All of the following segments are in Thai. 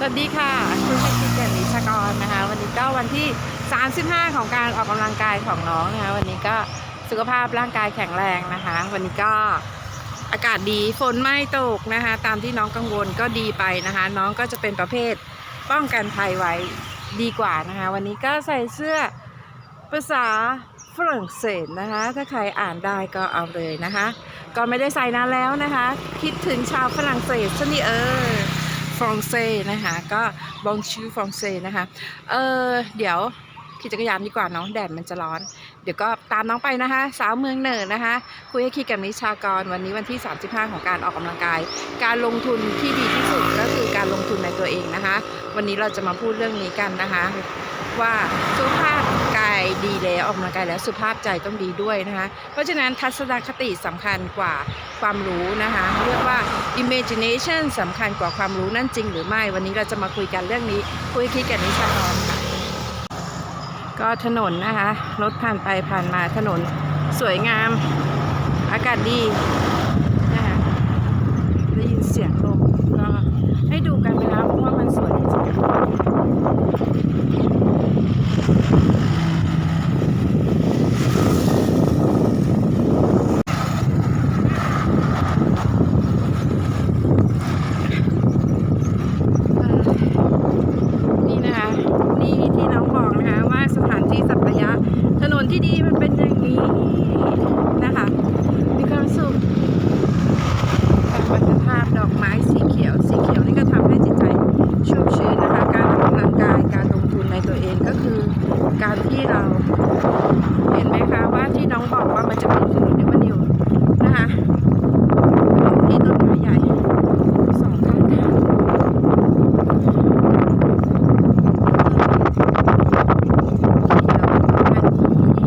สวัสดีค่ะคุณชกิจเกนิชกรนะคะ วันนี้ก็วันที่ 35 ของการออกกำลังกายของน้องนะคะวันนี้ก็สุขภาพร่างกายแข็งแรงนะคะ วันนี้ก็อากาศดีฝนไม่ตกนะคะ ตามที่น้องกังวลก็ดีไปนะคะ น้องก็จะเป็นประเภทป้องกันภัยไว้ดีกว่านะคะ วันนี้ก็ใส่เสื้อภาษาฝรั่งเศสนะคะ ถ้าใครอ่านได้ก็เอาเลยนะคะ ก็ไม่ได้ใส่นานแล้วนะคะ คิดถึงชาวฝรั่งเศสซะนี่เออ ฟรองเซ่นะคะก็บองชื่อฟรองเซ่นะคะเออเดี๋ยวขี่จักรยานดีกว่าเน้องแดดมันจะร้อน เดี๋ยวก็ตามน้องไปนะคะ สาวเมืองเหนือนะคะ คุยให้คิดกับนิชากรวันนี้วันที่ 35 ของการออกกำลังกาย การลงทุนที่ดีที่สุดก็คือการลงทุนในตัวเองนะคะ วันนี้เราจะมาพูดเรื่องนี้กันนะคะ ว่าสุขภาพายดีแล้วออกกำลังกายแล้วสุขภาพใจต้องดีด้วยนะคะ เพราะฉะนั้นทัศนคติสำคัญกว่าความรู้นะคะ เรียกว่า imagination สำคัญกว่าความรู้นั่นจริงหรือไม่ วันนี้เราจะมาคุยกันเรื่องนี้ คุยคิดกันนิชากรค่ะก็ถนนนะคะรถผ่านไปผ่านมาถนนสวยงาม อากาศดีนะคะได้ยินเสียงลมก็ให้ดูกันนะคะเพราะว่ามันสวยจริงๆ นี่นะคะ นี่ที่น้องบอกนะคะว่าสถานที่สัปยะ ถนนที่ดีมันเป็นอย่างนี้นะคะ มีความสุขกับวัฒนภาพดอกไม้สีเขียว สีเขียวนี่ก็ทำให้จิตใจชุ่มชื้นนะคะ การออกกำลังกาย การลงทุนในตัวเองก็คือการที่เรา เห็นไหมคะว่า ที่น้องบอกว่ามันจะเป็นถนนนิวนิวนะคะที่ต้นไม้ใหญ่สองข้างทาง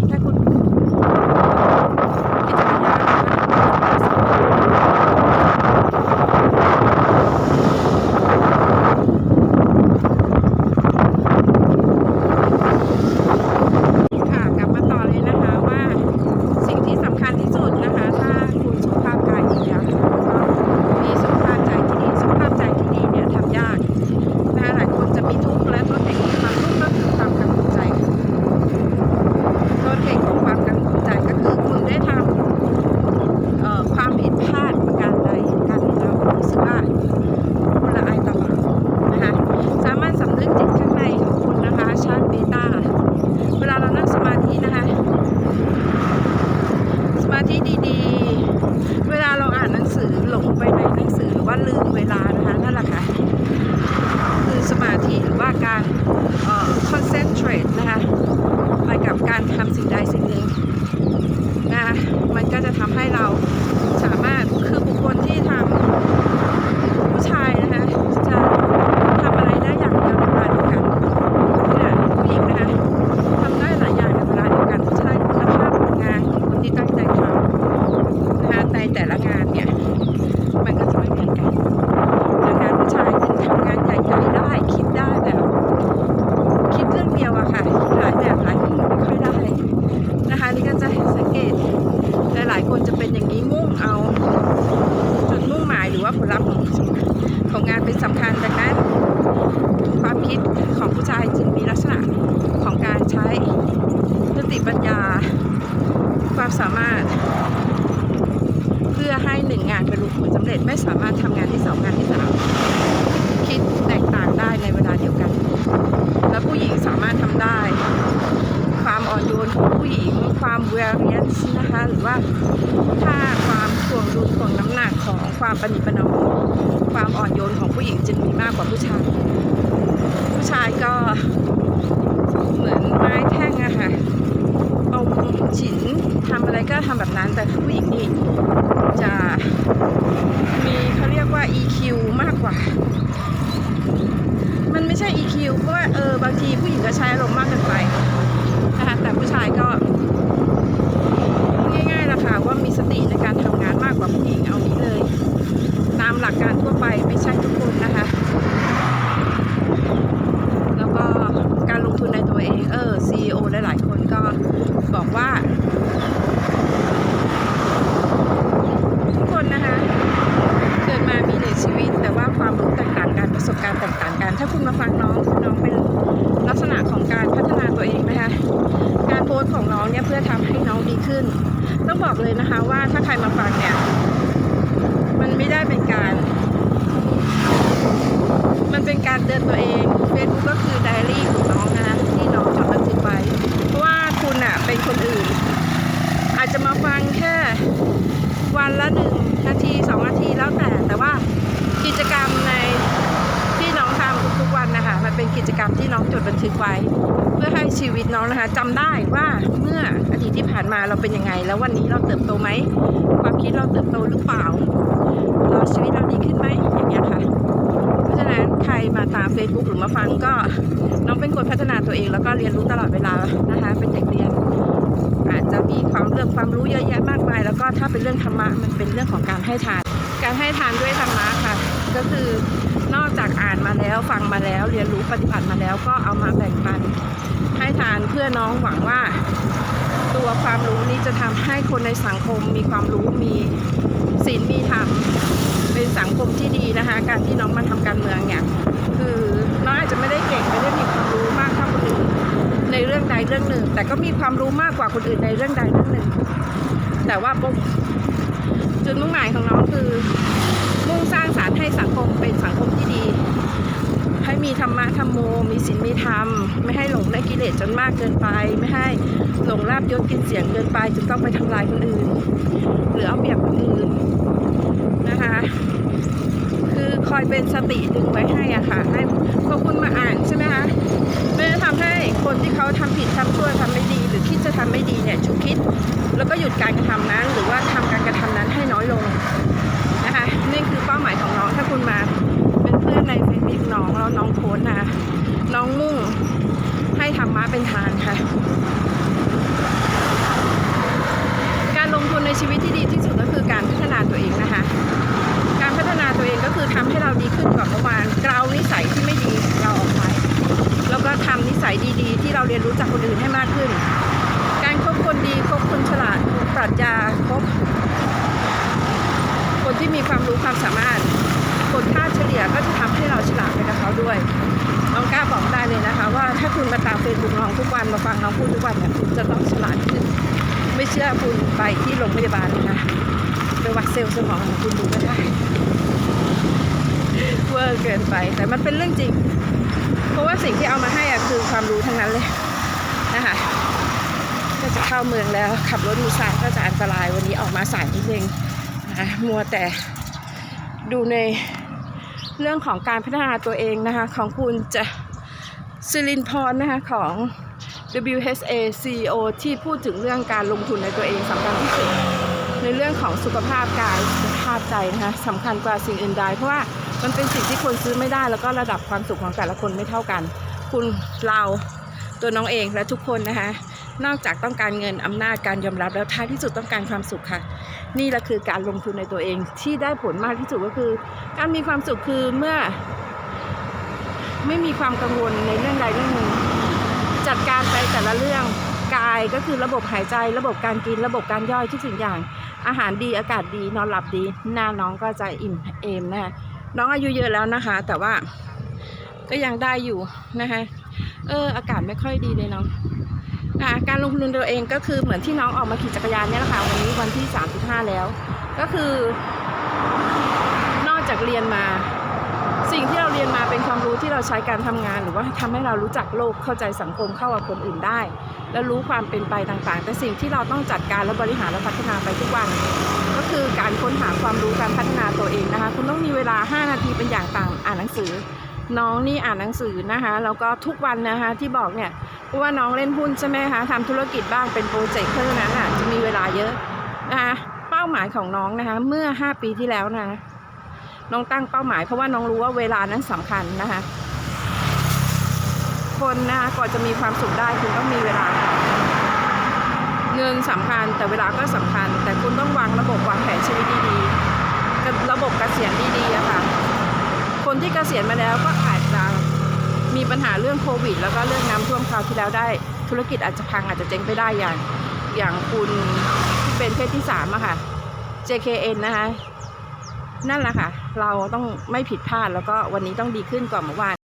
ถ้าคุณขี่จักรยานค่ะกลับมาต่อเลยนะคะว่าสิ่งที่สำคัญที่สุดนะคะ ถ้าคุณสุขภาพกายดีแล้วนะคะก็มีสุขภาพใจที่ดี สุขภาพใจที่ดีเนี่ยทำยากนะคะหลายคนจะมีทุกข์และต้นเหตุของความทุกข์ก็คือความกังวลใจ ต้นเหตุของความกังวลใจก็คือคุณได้ทำเอ่อความผิดพลาดประการใดการที่เรารู้สึกว่าคุณละอายตลอดนะคะสามารถสำนึกจิตข้างในของคุณนะคะชาร์จเบต้าเวลาเรานั่งสมาธินะคะ สมาธิดีๆ เวลาเราอ่านหนังสือหลงไปในหนังสือหรือว่าลืมเวลานะคะนั่นแหละค่ะคือสมาธิหรือว่าการเอ่อ concentrate นะคะ ไปกับการทำสิ่งใดสิ่งหนึ่งนะคะมัน ก็จะทำให้เราสามารถคือบุคคลที่ทำผู้ชายนะคะจะทำอะไรได้อย่างเดียวในเวลาเดียวกันเนี่ยผู้หญิงนะคะทำได้หลายอย่างในเวลาเดียวกันใช่คุณภาพของงานคนที่ตั้งใจทำนะคะในแต่ละงานเนี่ยมันก็จะไม่เหมือนกันดังนั้นผู้ชายจึงทำงานใหญ่ๆได้คิดได้แบบ คิดเรื่องเดียวอะค่ะหลายแบบหลายมุมไม่ค่อยได้นะคะ นี่ก็จะสังเกตหลายๆคนจะเป็นอย่างนี้มุ่งเอาจุดมุ่งหมายหรือว่าผลลัพธ์ของของงานเป็นสำคัญดังนั้น ความคิดของผู้ชายจึงมีลักษณะของการใช้สติปัญญา ความสามารถ เพื่อให้หนึ่งงานบรรลุผลสำเร็จไม่สามารถทำงานที่สองงานที่สามคิดแตกต่างได้ในเวลาเดียวกัน แล้วผู้หญิงสามารถทำได้ ความอ่อนโยนของ ผู้หญิงความ variance นะคะ หรือว่าค่าความถ่วงดุลถ่วงน้ำหนักของความปณิปนอมความอ่อนโยนของผู้หญิงจึงมีมากกว่าผู้ชาย ผู้ชายก็เหมือนไม้แท่งอะค่ะเอาฉินทำอะไรก็ทำแบบนั้น แต่ผู้หญิงนี่จะมีเขาเรียกว่า EQ มากกว่า มันไม่ใช่ EQ เพราะว่าเออบางทีผู้หญิงก็ใช้อารมณ์มากเกินไปนะคะแต่ผู้ชายก็ ง่ายๆละค่ะว่ามีสติในการทำงานมากกว่าผู้หญิงเอานี้เลย ตามหลักการทั่ว ไปไม่ใช่ทุกคนนะคะ แล้วก็การลงทุนในตัวเองเออ CEO หลายๆคนก็บอกว่า ทุกคนนะคะ เกิดมามีหนึ่งชีวิต แต่ว่าความรู้แตกต่างกันประสบการณ์แตกต่างกัน ถ้าคุณมาฟังน้องน้องเป็นลักษณะของการพัฒนาตัวเองนะคะการโพสของน้องเนี่ยเพื่อทำให้น้องดีขึ้น ต้องบอกเลยนะคะว่าถ้าใครมาฟังเนี่ยมันไม่ได้เป็นการ มันเป็นการเตือนตัวเอง Facebook ก็คือไดอารี่ของน้องนะคะที่น้องจดบันทึกไว้เพราะว่าคุณอะเป็นคนอื่น อาจจะมาฟังแค่วันละหนึ่งนาทีสองนาทีแล้วแต่ แต่ว่ากิจกรรมในที่น้องทำทุกๆวันนะคะมันเป็นกิจกรรมที่น้องจดบันทึกไว้ เพื่อให้ชีวิตน้องนะคะจำได้ว่าเมื่ออดีตที่ผ่านมาเราเป็นยังไง แล้ววันนี้เราเติบโตไหมความคิดเราเติบโตหรือเปล่าเราชีวิตเราดีขึ้นไหมอย่างเงี้ยค่ะ นั้นใครมาตาม Facebook หรือมาฟังก็น้องเป็นคนพัฒนาตัวเอง แล้วก็เรียนรู้ตลอดเวลานะคะ เป็นเด็กเรียน อาจจะมีความเรื่องความรู้เยอะแยะมากมาย แล้วก็ถ้าเป็นเรื่องธรรมะมันเป็นเรื่องของการให้ทาน การให้ทานด้วยธรรมะค่ะ ก็คือนอกจากอ่านมาแล้วฟังมาแล้วเรียนรู้ปฏิบัติมาแล้วก็เอามาแบ่งปัน ให้ทานเพื่อน้องหวังว่า ตัวความรู้นี้จะทำให้คนในสังคมมีความรู้มีศีลมีธรรม เป็นสังคมที่ดีนะคะ การที่น้องมาทำการเมืองเนี่ยคือน้องอาจจะไม่ได้เก่งไม่ได้มีความรู้มากเท่าคนอื่นในเรื่องใดเรื่องหนึ่ง แต่ก็มีความรู้มากกว่าคนอื่นในเรื่องใดเรื่องหนึ่ง แต่ว่าปุ๊บจุดมุ่งหมายของน้องคือ มุ่งสร้างสารรค์ให้สังคมเป็นสังคมที่ดี ให้มีธรรมะธรรมโม มีศีลมีธรรม ไม่ให้หลงในกิเลสจนมากเกินไป ไม่ให้หลงลาบยศกินเสียงเกินไปจนต้องไปทำลายคนอื่น หรือเอาเปรียบคนอื่น นะคะ คือคอยเป็นสติดึงไว้ให้อะค่ะ ให้พอคุณมาอ่านใช่ไหมคะมันจะทำให้คนที่เขาทำผิดทำชั่วทำไม่ดี หรือคิดจะทำไม่ดีเนี่ยฉุกคิด แล้วก็หยุดการกระทำนั้น หรือว่าทำการกระทำนั้นให้น้อยลงนะคะนี่คือเป้าหมายของน้องถ้าคุณมาเป็นเพื่อนในเฟซบุ๊กน้องแล้วน้องโพสนะคะน้องมุ่งให้ธรรมะเป็นทานค่ะการลงทุนในชีวิตที่ดีที่สุดก็คือการพัฒนาตัวเองนะคะ ราเรียนรู้จากคนอื่นให้มากขึ้น การคบคนดีคบคนฉลาดปรัชญาคบคนที่มีความรู้ความสามารถคนค่าเฉลี่ยก็จะทำให้เราฉลาดไปกับเขาด้วยน้องกล้าบอกได้เลยนะคะ ว่าถ้าคุณมาตามเฟซบุ๊กน้องทุกวันมาฟังน้องพูดทุกวันเนี่ยคุณจะต้องฉลาดขึ้น ไม่เชื่อคุณไปที่โรงพยาบาลนะคะไปวัดเซลล์สมองของคุณดูก็ได้เวอร์เกินไปแต่มันเป็นเรื่องจริง เพราะว่าสิ่งที่เอามาให้อะคือความรู้ทั้งนั้นเลยนะคะก็จะเข้าเมืองแล้วขับรถมีสายก็จะอันตรายวันนี้ออกมาสายนิดนึงนะคะมัวแต่ดูในเรื่องของการพัฒนาตัวเองนะคะ ของคุณจะซิลินพรนะคะของ WHA CEO ที่พูดถึงเรื่องการลงทุนในตัวเองสำคัญที่สุดในเรื่องของสุขภาพกายสุขภาพใจนะคะสำคัญกว่าสิ่งอื่นใดเพราะว่า มันเป็นสิ่งที่คนซื้อไม่ได้แล้วก็ระดับความสุขของแต่ละคนไม่เท่ากัน คุณเราตัวน้องเองและทุกคนนะคะ นอกจากต้องการเงินอำนาจการยอมรับแล้วท้ายที่สุดต้องการความสุขค่ะ นี่แหละคือการลงทุนในตัวเองที่ได้ผลมากที่สุดก็คือ การมีความสุขคือเมื่อ ไม่มีความกังวลในเรื่องใดเรื่องหนึ่งจัดการไปแต่ละเรื่องกายก็คือระบบหายใจ ระบบการกิน ระบบการย่อยทุกสิ่งอย่าง อาหารดีอากาศดีนอนหลับดี หน้าน้องก็จะอิ่มเอมนะคะ น้องอายุเยอะแล้วนะคะ แต่ว่าก็ยังได้อยู่นะคะเอออากาศไม่ค่อยดีเลยน้องนะะการลงทุนตัวเองก็คือเหมือนที่น้องออกมาขี่จักรยานเนี่ยแหละค่ะวันนี้วันที่ 35 แล้ว ก็คือ นอกจากเรียนมา สิ่งที่เราเรียนมาเป็นความรู้ที่เราใช้การทำงาน หรือว่าทำให้เรารู้จักโลกเข้าใจสังคมเข้ากับคนอื่นได้ และรู้ความเป็นไปต่างๆ แต่สิ่งที่เราต้องจัดการและบริหารและพัฒนาไปทุกวัน ก็คือการค้นหาความรู้การพัฒนาตัวเองนะคะ คุณต้องมีเวลา 5 นาทีเป็นอย่างต่างอ่านหนังสือ น้องนี่อ่านหนังสือนะคะแล้วก็ทุกวันนะคะที่บอกเนี่ยว่าน้องเล่นหุ้นใช่ไหมคะทำธุรกิจบ้างเป็นโปรเจกต์เพราะฉะนั้นอะจะมีเวลาเยอะนะคะเป้าหมายของน้องนะคะเมื่อ 5 ปีที่แล้วนะ น้องตั้งเป้าหมาย เพราะว่าน้องรู้ว่าเวลานั้นสำคัญนะคะ คนนะคะก่อนจะมีความสุขได้คุณต้องมีเวลา เงินสำคัญแต่เวลาก็สำคัญ แต่คุณต้องวางระบบวางแผนชีวิตดีๆกับระบบเกษียณดีๆอะค่ะ คนที่เกษียณมาแล้วก็อาจจะมีปัญหาเรื่องโควิด แล้วก็เรื่องน้ำท่วมคราวที่แล้วได้ ธุรกิจอาจจะพังอาจจะเจ๊งไปได้อย่าง อย่างคุณที่เป็นเพศที่สามอะค่ะ JKN นะคะ นั่นแหละค่ะ เราต้องไม่ผิดพลาดแล้วก็วันนี้ต้องดีขึ้นกว่าเมื่อวาน